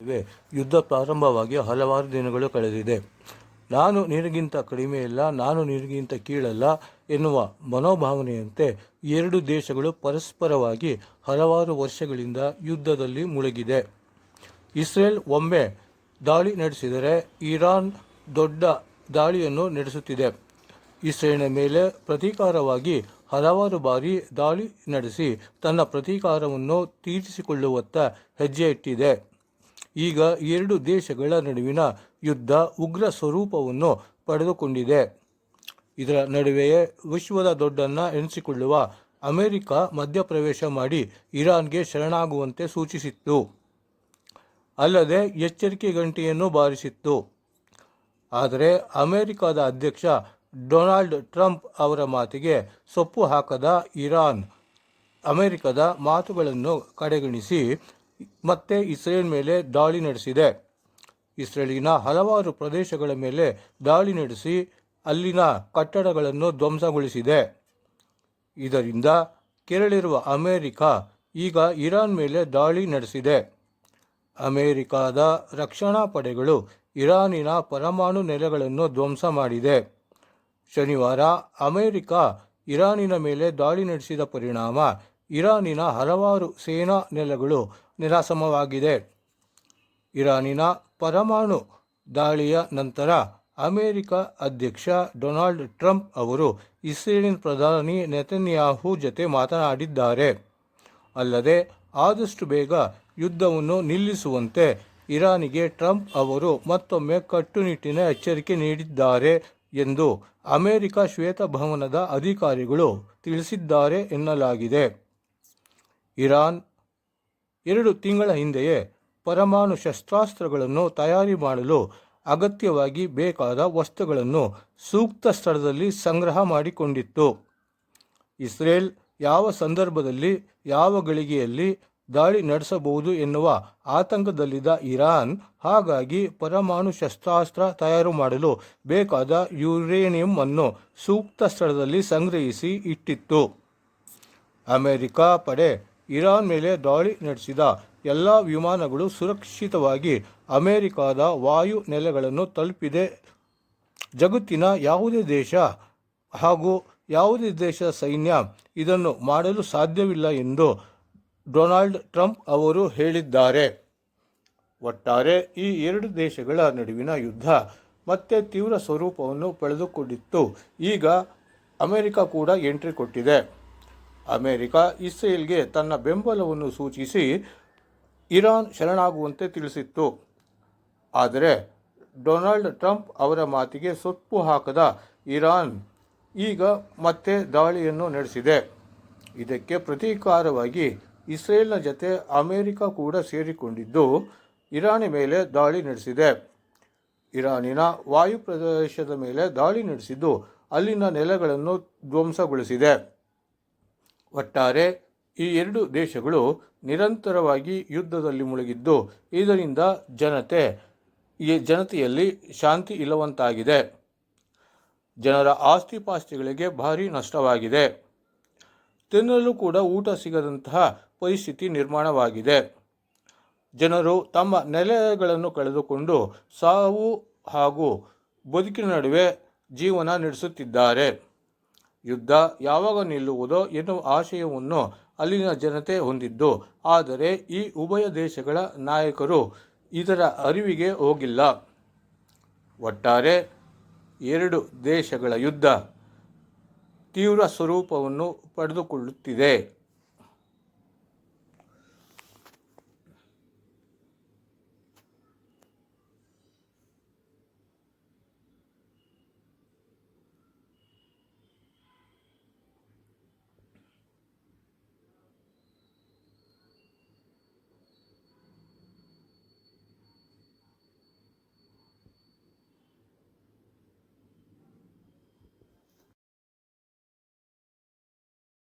ಇವೆ ಯುದ್ಧ ಪ್ರಾರಂಭವಾಗಿ ಹಲವಾರು ದಿನಗಳು ಕಳೆದಿದೆ. ನಾನು ನಿನಗಿಂತ ಕಡಿಮೆಯಲ್ಲ ನಾನು ನಿನಗಿಂತ ಕೀಳಲ್ಲ ಎನ್ನುವ ಮನೋಭಾವನೆಯಂತೆ ಎರಡು ದೇಶಗಳು ಪರಸ್ಪರವಾಗಿ ಹಲವಾರು ವರ್ಷಗಳಿಂದ ಯುದ್ಧದಲ್ಲಿ ಮುಳುಗಿದೆ. ಇಸ್ರೇಲ್ ಒಮ್ಮೆ ದಾಳಿ ನಡೆಸಿದರೆ ಇರಾನ್ ದೊಡ್ಡ ದಾಳಿಯನ್ನು ನಡೆಸುತ್ತಿದೆ. ಇಸ್ರೇಲ್ನ ಮೇಲೆ ಪ್ರತೀಕಾರವಾಗಿ ಹಲವಾರು ಬಾರಿ ದಾಳಿ ನಡೆಸಿ ತನ್ನ ಪ್ರತೀಕಾರವನ್ನು ತೀರಿಸಿಕೊಳ್ಳುವತ್ತ ಹೆಜ್ಜೆ ಇಟ್ಟಿದೆ. ಈಗ ಎರಡು ದೇಶಗಳ ನಡುವಿನ ಯುದ್ಧ ಉಗ್ರ ಸ್ವರೂಪವನ್ನು ಪಡೆದುಕೊಂಡಿದೆ. ಇದರ ನಡುವೆಯೇ ವಿಶ್ವದ ದೊಡ್ಡನ್ನ ಎನಿಸಿಕೊಳ್ಳುವ ಅಮೆರಿಕ ಮಧ್ಯಪ್ರವೇಶ ಮಾಡಿ ಇರಾನ್ಗೆ ಶರಣಾಗುವಂತೆ ಸೂಚಿಸಿತ್ತು. ಅಲ್ಲದೆ ಎಚ್ಚರಿಕೆ ಗಂಟೆಯನ್ನು ಬಾರಿಸಿತ್ತು. ಆದರೆ ಅಮೆರಿಕದ ಅಧ್ಯಕ್ಷ ಡೊನಾಲ್ಡ್ ಟ್ರಂಪ್ ಅವರ ಮಾತಿಗೆ ಸೊಪ್ಪು ಹಾಕದ ಇರಾನ್ ಅಮೆರಿಕದ ಮಾತುಗಳನ್ನು ಕಡೆಗಣಿಸಿ ಮತ್ತೆ ಇಸ್ರೇಲ್ ಮೇಲೆ ದಾಳಿ ನಡೆಸಿದೆ. ಇಸ್ರೇಲಿನ ಹಲವಾರು ಪ್ರದೇಶಗಳ ಮೇಲೆ ದಾಳಿ ನಡೆಸಿ ಅಲ್ಲಿನ ಕಟ್ಟಡಗಳನ್ನು ಧ್ವಂಸಗೊಳಿಸಿದೆ. ಇದರಿಂದ ಕೆರಳಿರುವ ಅಮೆರಿಕ ಈಗ ಇರಾನ್ ಮೇಲೆ ದಾಳಿ ನಡೆಸಿದೆ. ಅಮೆರಿಕದ ರಕ್ಷಣಾ ಪಡೆಗಳು ಇರಾನಿನ ಪರಮಾಣು ನೆಲೆಗಳನ್ನು ಧ್ವಂಸ ಮಾಡಿದೆ. ಶನಿವಾರ ಅಮೆರಿಕ ಇರಾನಿನ ಮೇಲೆ ದಾಳಿ ನಡೆಸಿದ ಪರಿಣಾಮ ಇರಾನಿನ ಹಲವಾರು ಸೇನಾ ನೆಲೆಗಳು ನಿರಾಸಮವಾಗಿದೆ. ಇರಾನಿನ ಪರಮಾಣು ದಾಳಿಯ ನಂತರ ಅಮೆರಿಕ ಅಧ್ಯಕ್ಷ ಡೊನಾಲ್ಡ್ ಟ್ರಂಪ್ ಅವರು ಇಸ್ರೇಲಿನ ಪ್ರಧಾನಿ ನೆತನ್ಯಾಹು ಜತೆ ಮಾತನಾಡಿದ್ದಾರೆ. ಅಲ್ಲದೆ ಆದಷ್ಟು ಬೇಗ ಯುದ್ಧವನ್ನು ನಿಲ್ಲಿಸುವಂತೆ ಇರಾನಿಗೆ ಟ್ರಂಪ್ ಅವರು ಮತ್ತೊಮ್ಮೆ ಕಟ್ಟುನಿಟ್ಟಿನ ಎಚ್ಚರಿಕೆ ನೀಡಿದ್ದಾರೆ ಎಂದು ಅಮೆರಿಕ ಶ್ವೇತಭವನದ ಅಧಿಕಾರಿಗಳು ತಿಳಿಸಿದ್ದಾರೆ ಎನ್ನಲಾಗಿದೆ. ಇರಾನ್ ಎರಡು ತಿಂಗಳ ಹಿಂದೆಯೇ ಪರಮಾಣು ಶಸ್ತ್ರಾಸ್ತ್ರಗಳನ್ನು ತಯಾರಿ ಮಾಡಲು ಅಗತ್ಯವಾಗಿ ಬೇಕಾದ ವಸ್ತುಗಳನ್ನು ಸೂಕ್ತ ಸ್ಥಳದಲ್ಲಿ ಸಂಗ್ರಹ ಮಾಡಿಕೊಂಡಿತ್ತು. ಇಸ್ರೇಲ್ ಯಾವ ಸಂದರ್ಭದಲ್ಲಿ, ಯಾವ ಗಳಿಗೆಯಲ್ಲಿ ದಾಳಿ ನಡೆಸಬಹುದು ಎನ್ನುವ ಆತಂಕದಲ್ಲಿದ್ದ ಇರಾನ್, ಹಾಗಾಗಿ ಪರಮಾಣು ಶಸ್ತ್ರಾಸ್ತ್ರ ತಯಾರು ಮಾಡಲು ಬೇಕಾದ ಯುರೇನಿಯಂ ಅನ್ನು ಸೂಕ್ತ ಸ್ಥಳದಲ್ಲಿ ಸಂಗ್ರಹಿಸಿ ಇಟ್ಟಿತ್ತು. ಅಮೆರಿಕ ಪಡೆ ಇರಾನ್ ಮೇಲೆ ದಾಳಿ ನಡೆಸಿದ ಎಲ್ಲ ವಿಮಾನಗಳು ಸುರಕ್ಷಿತವಾಗಿ ಅಮೆರಿಕದ ವಾಯು ನೆಲೆಗಳನ್ನು ತಲುಪಿದೆ. ಜಗತ್ತಿನ ಯಾವುದೇ ದೇಶ ಹಾಗೂ ಯಾವುದೇ ದೇಶದ ಸೈನ್ಯ ಇದನ್ನು ಮಾಡಲು ಸಾಧ್ಯವಿಲ್ಲ ಎಂದು ಡೊನಾಲ್ಡ್ ಟ್ರಂಪ್ ಅವರು ಹೇಳಿದ್ದಾರೆ. ಒಟ್ಟಾರೆ ಈ ಎರಡು ದೇಶಗಳ ನಡುವಿನ ಯುದ್ಧ ಮತ್ತೆ ತೀವ್ರ ಸ್ವರೂಪವನ್ನು ಪಡೆದುಕೊಂಡಿತ್ತು. ಈಗ ಅಮೆರಿಕ ಕೂಡ ಎಂಟ್ರಿ ಕೊಟ್ಟಿದೆ. ಅಮೆರಿಕ, ಇಸ್ರೇಲ್ಗೆ ತನ್ನ ಬೆಂಬಲವನ್ನು ಸೂಚಿಸಿ ಇರಾನ್ ಶರಣಾಗುವಂತೆ ತಿಳಿಸಿತ್ತು. ಆದರೆ ಡೊನಾಲ್ಡ್ ಟ್ರಂಪ್ ಅವರ ಮಾತಿಗೆ ಸೊಪ್ಪು ಹಾಕದ ಇರಾನ್ ಈಗ ಮತ್ತೆ ದಾಳಿಯನ್ನು ನಡೆಸಿದೆ. ಇದಕ್ಕೆ ಪ್ರತೀಕಾರವಾಗಿ ಇಸ್ರೇಲ್ನ ಜತೆ ಅಮೆರಿಕ ಕೂಡ ಸೇರಿಕೊಂಡಿದ್ದು ಇರಾನ್ ಮೇಲೆ ದಾಳಿ ನಡೆಸಿದೆ. ಇರಾನಿನ ವಾಯು ಪ್ರದೇಶದ ಮೇಲೆ ದಾಳಿ ನಡೆಸಿದ್ದು ಅಲ್ಲಿನ ನೆಲೆಗಳನ್ನು ಧ್ವಂಸಗೊಳಿಸಿದೆ. ಒಟ್ಟಾರೆ ಈ ಎರಡು ದೇಶಗಳು ನಿರಂತರವಾಗಿ ಯುದ್ಧದಲ್ಲಿ ಮುಳುಗಿದ್ದು, ಇದರಿಂದ ಜನತೆ, ಈ ಜನತೆಯಲ್ಲಿ ಶಾಂತಿ ಇಲ್ಲವಂತಾಗಿದೆ. ಜನರ ಆಸ್ತಿಪಾಸ್ತಿಗಳಿಗೆ ಭಾರಿ ನಷ್ಟವಾಗಿದೆ. ತಿನ್ನಲು ಕೂಡ ಊಟ ಸಿಗದಂತಹ ಪರಿಸ್ಥಿತಿ ನಿರ್ಮಾಣವಾಗಿದೆ. ಜನರು ತಮ್ಮ ನೆಲೆಗಳನ್ನು ಕಳೆದುಕೊಂಡು ಸಾವು ಹಾಗೂ ಬದುಕಿನ ನಡುವೆ ಜೀವನ ನಡೆಸುತ್ತಿದ್ದಾರೆ. ಯುದ್ಧ ಯಾವಾಗ ನಿಲ್ಲುವುದೋ ಎನ್ನುವ ಆಶಯವನ್ನು ಅಲ್ಲಿನ ಜನತೆ ಹೊಂದಿದ್ದು. ಆದರೆ ಈ ಉಭಯ ದೇಶಗಳ ನಾಯಕರು ಇದರ ಅರಿವಿಗೆ ಹೋಗಿಲ್ಲ. ಒಟ್ಟಾರೆ ಎರಡು ದೇಶಗಳ ಯುದ್ಧ ತೀವ್ರ ಸ್ವರೂಪವನ್ನು ಪಡೆದುಕೊಳ್ಳುತ್ತಿದೆ.